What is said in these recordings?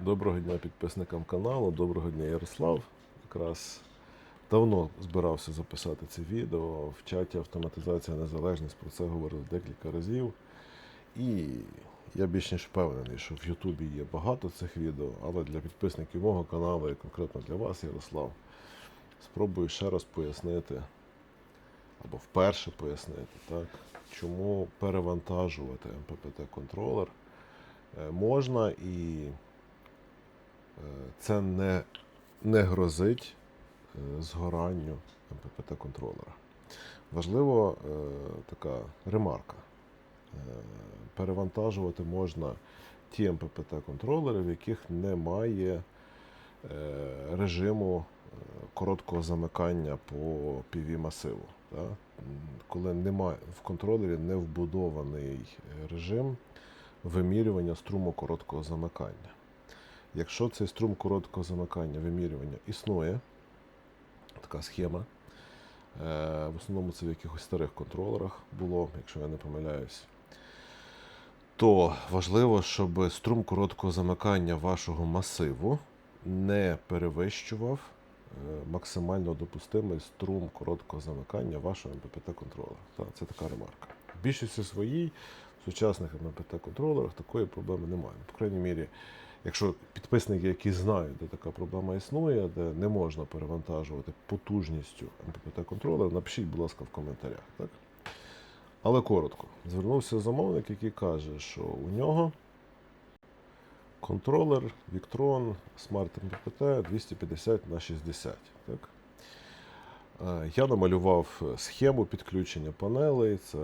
Доброго дня підписникам каналу, доброго дня Ярослав. Якраз давно збирався записати це відео. В чаті автоматизація незалежність про це говорив декілька разів. І я більш ніж впевнений, що в Ютубі є багато цих відео, але для підписників мого каналу і конкретно для вас, Ярослав, спробую ще раз пояснити, або вперше пояснити, так, чому перевантажувати МППТ-контролер е, можна і це не, не грозить е, згоранню МППТ-контролера. Важливо е, така ремарка. Е, перевантажувати можна ті МППТ-контролери, в яких немає е, режиму е, короткого замикання по PV-масиву. Коли немає в контролері не вбудований режим вимірювання струму короткого замикання. Якщо цей струм короткого замикання вимірювання існує, така схема. е, В основному це в якихось старих контролерах було, якщо я не помиляюсь. То важливо, щоб струм короткого замикання вашого масиву не перевищував е, максимально допустимий струм короткого замикання вашого МППТ-контролера. Так, Це така ремарка. В більшості своїй в сучасних МППТ-контролерах такої проблеми немає. По крайній мірі, якщо підписники, які знають, де така проблема існує, де не можна перевантажувати потужністю МППТ-контролера, напишіть, будь ласка, в коментарях. Так? Але коротко, звернувся замовник, який каже, що у нього контролер Victron Smart MPPT 250 на 60. Так? Е, Я намалював схему підключення панелей. Це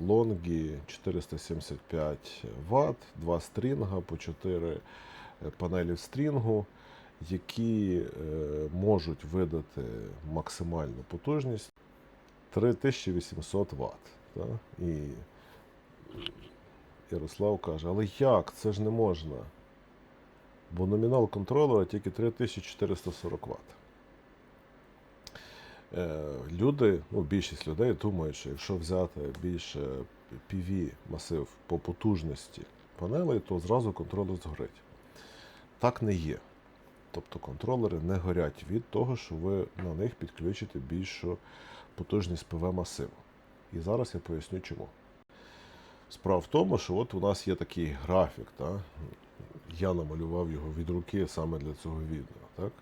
лонги 475 Вт, два стрінга по 4 панелі стрінгу, які е, можуть видати максимальну потужність 3800 Вт. Так? І Ярослав каже, але як? Це ж не можна. Бо номінал контролера тільки 3440 Вт. Е, Люди, ну, більшість людей думають, що якщо взяти більше PV масив по потужності панелей, то зразу контролер згорить. Так не є. Тобто контролери не горять від того, що ви на них підключите більшу потужність ПВ масиву. І зараз я поясню чому. Справа в тому, що от у нас є такий графік. Та? Я намалював його від руки саме для цього відео. Так?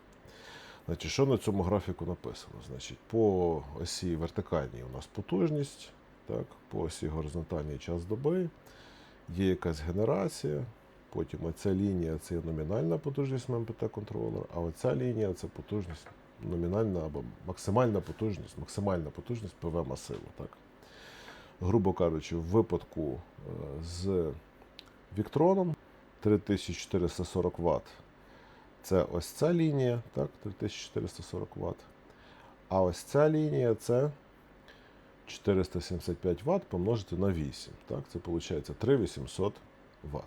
Значить, що на цьому графіку написано? Значить, по осі вертикальній у нас потужність, так? по осі горизонтальній час доби, є якась генерація, потім оця лінія це номінальна потужність МПТ-контролера, а оця лінія це потужність номінальна або максимальна потужність, максимальна потужність ПВ масиву. Так? Грубо кажучи, в випадку е, з Віктроном 3440 Вт це ось ця лінія, так, 3440 Вт. А ось ця лінія це 475 Вт помножити на 8. Так, це виходить 3800 Вт.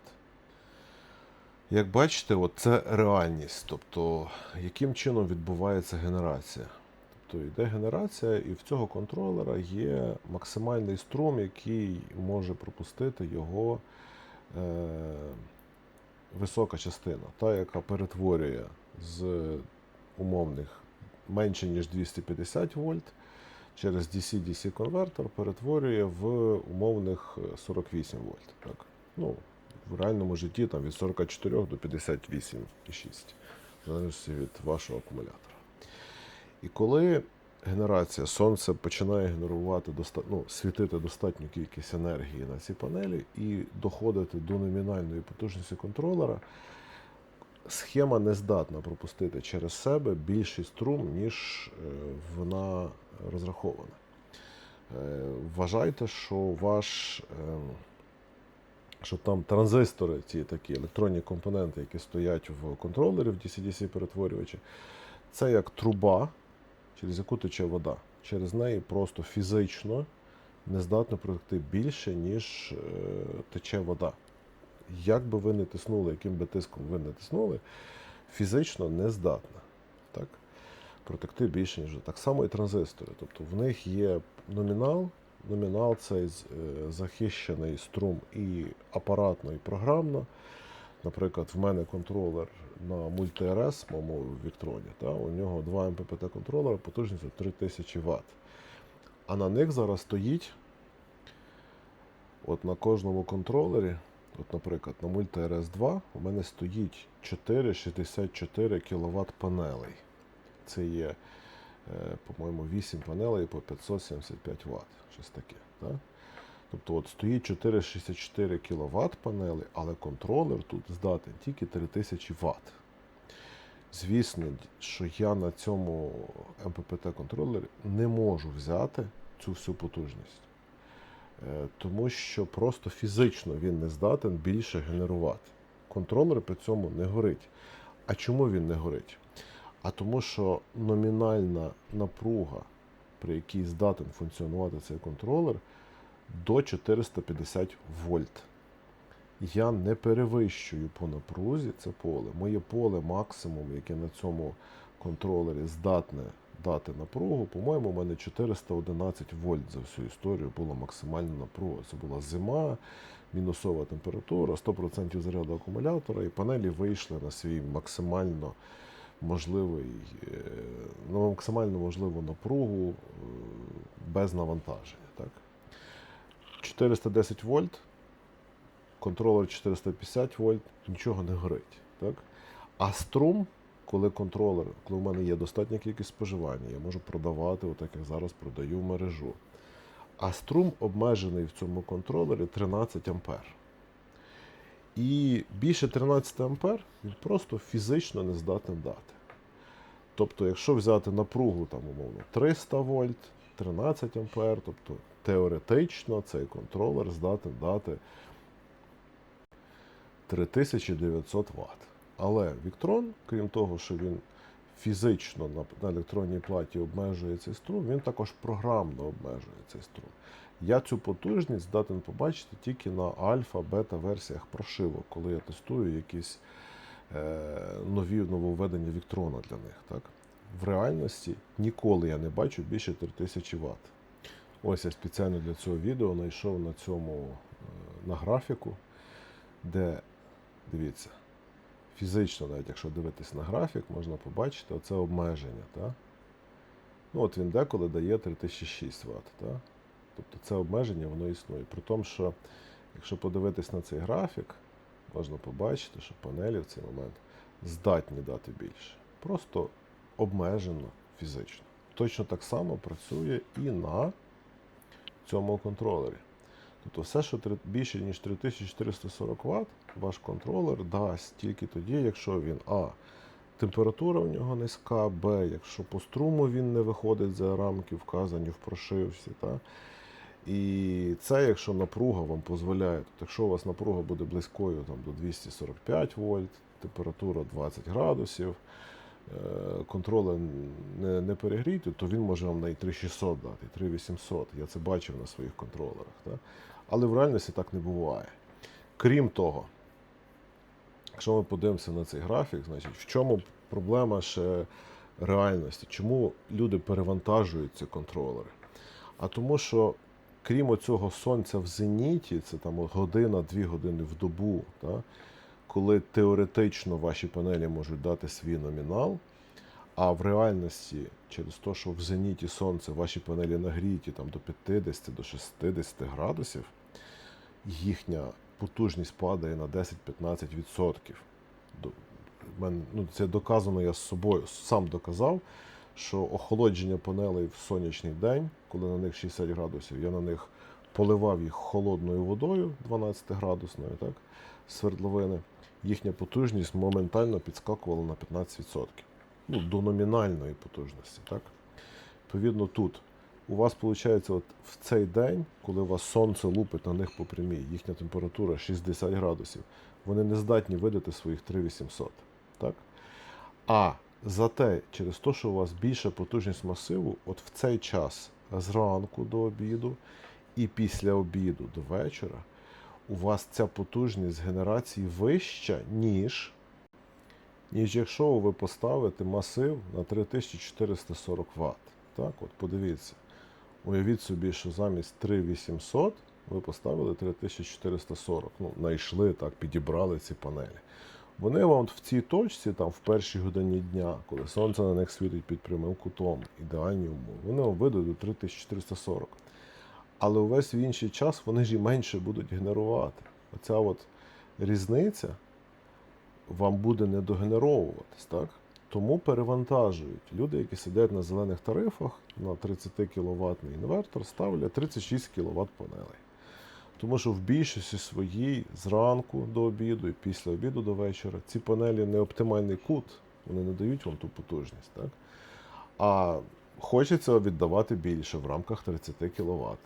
Як бачите, от це реальність. Тобто, яким чином відбувається генерація? Тобто йде генерація, і в цього контролера є максимальний струм, який може пропустити його е, висока частина, та, яка перетворює з умовних менше ніж 250 вольт через DC-DC конвертер перетворює в умовних е, 48 вольт. Так? Ну, в реальному житті там від 44 до 58,6, в залежності від вашого акумулятора. І коли генерація сонце починає генерувати доста... ну, світити достатню кількість енергії на ці панелі і доходити до номінальної потужності контролера, схема не здатна пропустити через себе більший струм, ніж е, вона розрахована. Е, Вважайте, що ваш. е, що там транзистори, ці такі електронні компоненти, які стоять в контролері в DC-DC перетворювачі, це як труба, через яку тече вода. Через неї просто фізично не здатно протекти більше, ніж е, тече вода. Як би ви не тиснули, яким би тиском ви не тиснули, фізично не здатна так? протекти більше, ніж. Так само і транзистори. Тобто в них є номінал. Номінал цей е, захищений струм і апаратно, і програмно. Наприклад, в мене контролер на мульти-РС, моєму Віктроні, та, у нього два МППТ контролера потужністю 3000 Вт. А на них зараз стоїть от на кожному контролері, от, наприклад, на мульти-РС 2 у мене стоїть 4,64 кВт панелей. Це є, е, по-моєму, 8 панелей по 575 Вт. Щось таке. Так? Тобто от стоїть 464 кВт панелі, але контролер тут здатен тільки 3000 Вт. Звісно, що я на цьому МППТ контролері не можу взяти цю всю потужність. Е, Тому що просто фізично він не здатен більше генерувати. Контролер при цьому не горить. А чому він не горить? А тому, що номінальна напруга, при якій здатен функціонувати цей контролер, до 450 вольт. Я не перевищую по напрузі це поле. Моє поле максимум, яке на цьому контролері здатне дати напругу, по-моєму, у мене 411 вольт за всю історію була максимальна напруга. Це була зима, мінусова температура, 100% заряду акумулятора, і панелі вийшли на свій максимально можливий, е, на максимально можливу напругу е, без навантаження. Так? 410 вольт, контролер 450 вольт, нічого не горить. Так? А струм, коли контролер, коли в мене є достатня кількість споживання, я можу продавати, отак як зараз продаю в мережу. А струм обмежений в цьому контролері 13 ампер. І більше 13 ампер він просто фізично не здатен дати. Тобто, якщо взяти напругу, там, умовно, 300 вольт, 13 ампер, тобто теоретично цей контролер здатен дати 3900 Вт. Але Віктрон, крім того, що він фізично на, електронній платі обмежує цей струм, він також програмно обмежує цей струм. Я цю потужність здатен побачити тільки на альфа, бета версіях прошивок, коли я тестую якісь е, нові нововведення Віктрона для них. Так? В реальності ніколи я не бачу більше 3000 Вт. Ось я спеціально для цього відео знайшов на цьому е, на графіку, де, дивіться, фізично, навіть якщо дивитись на графік, можна побачити оце обмеження. Так? Ну, от він деколи дає 3006 Вт. Так? Тобто це обмеження воно існує. При тому, що якщо подивитись на цей графік, можна побачити, що панелі в цей момент здатні дати більше. Просто обмежено фізично. Точно так само працює і на цьому контролері. Тобто все, що більше, ніж 3440 Вт, ваш контролер дасть тільки тоді, якщо він А. Температура в нього низька, Б, якщо по струму він не виходить за рамки, вказані в прошивці. Та? І це, якщо напруга вам дозволяє, тобто якщо у вас напруга буде близькою там, до 245 вольт, температура 20 градусів, контролер не, не перегріти, то він може вам на 3600 дати, і 3800. Я це бачив на своїх контролерах. Та? Але в реальності так не буває. Крім того, якщо ми подивимося на цей графік, значить, в чому проблема ще реальності? Чому люди перевантажують ці контролери? А тому, що крім цього сонця в зеніті, це там година-дві години в добу, та, коли теоретично ваші панелі можуть дати свій номінал, а в реальності, через те, що в зеніті сонце ваші панелі нагріті там, до 50 до 60 градусів, їхня потужність падає на 10-15%. До- в ну, Це доказано я з собою сам доказав, що охолодження панелей в сонячний день, коли на них 60 градусів, я на них поливав їх холодною водою 12 градусною, так, свердловини, їхня потужність моментально підскакувала на 15%. Ну, до номінальної потужності. Так? Відповідно, тут у вас виходить, от в цей день, коли у вас сонце лупить на них по прямій, їхня температура 60 градусів, вони не здатні видати своїх 3800. Так? А зате, через те, що у вас більша потужність масиву, от в цей час зранку до обіду і після обіду до вечора, у вас ця потужність генерації вища, ніж, ніж якщо ви поставите масив на 3440 Вт. Так, от подивіться. Уявіть собі, що замість 3800 ви поставили 3440. Ну, знайшли так, підібрали ці панелі. Вони вам в цій точці, там в першій годині дня, коли сонце на них світить під прямим кутом, ідеальні умови, вони вам видадуть 3440. Але увесь в інший час вони ж і менше будуть генерувати. Оця от різниця вам буде не догенеровуватись, так? Тому перевантажують. Люди, які сидять на зелених тарифах на 30 кВт інвертор, ставлять 36 кВт панелей. Тому що в більшості своїй зранку до обіду і після обіду до вечора ці панелі не оптимальний кут, вони не дають вам ту потужність. Так? А хочеться віддавати більше в рамках 30 кВт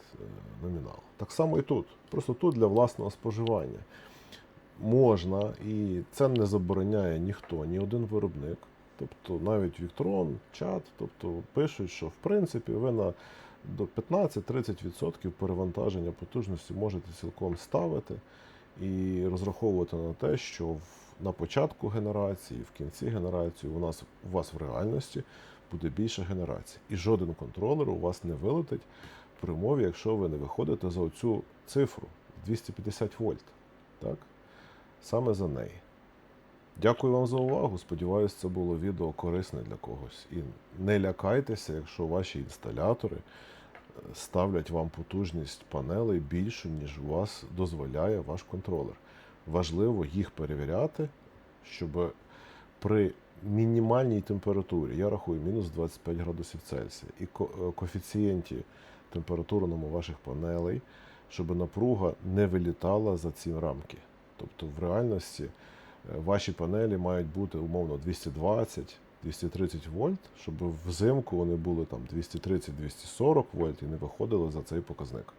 номіналу. Так само і тут. Просто тут для власного споживання можна, і це не забороняє ніхто, ні один виробник. Тобто навіть Віктрон, чат, тобто пишуть, що в принципі ви на до 15-30% перевантаження потужності можете цілком ставити і розраховувати на те, що в, на початку генерації, в кінці генерації у нас у вас в реальності буде більше генерацій. І жоден контролер у вас не вилетить при умові, якщо ви не виходите за оцю цифру 250 вольт. Так? Саме за неї. Дякую вам за увагу. Сподіваюсь, це було відео корисне для когось. І не лякайтеся, якщо ваші інсталятори е, ставлять вам потужність панелей більшу, ніж у вас дозволяє ваш контролер. Важливо їх перевіряти, щоб при мінімальній температурі, я рахую, мінус 25 градусів Цельсія, і е, коефіцієнті температурному ваших панелей, щоб напруга не вилітала за ці рамки. Тобто в реальності е, ваші панелі мають бути умовно 220 230 вольт, щоб взимку вони були там 230-240 вольт і не виходили за цей показник.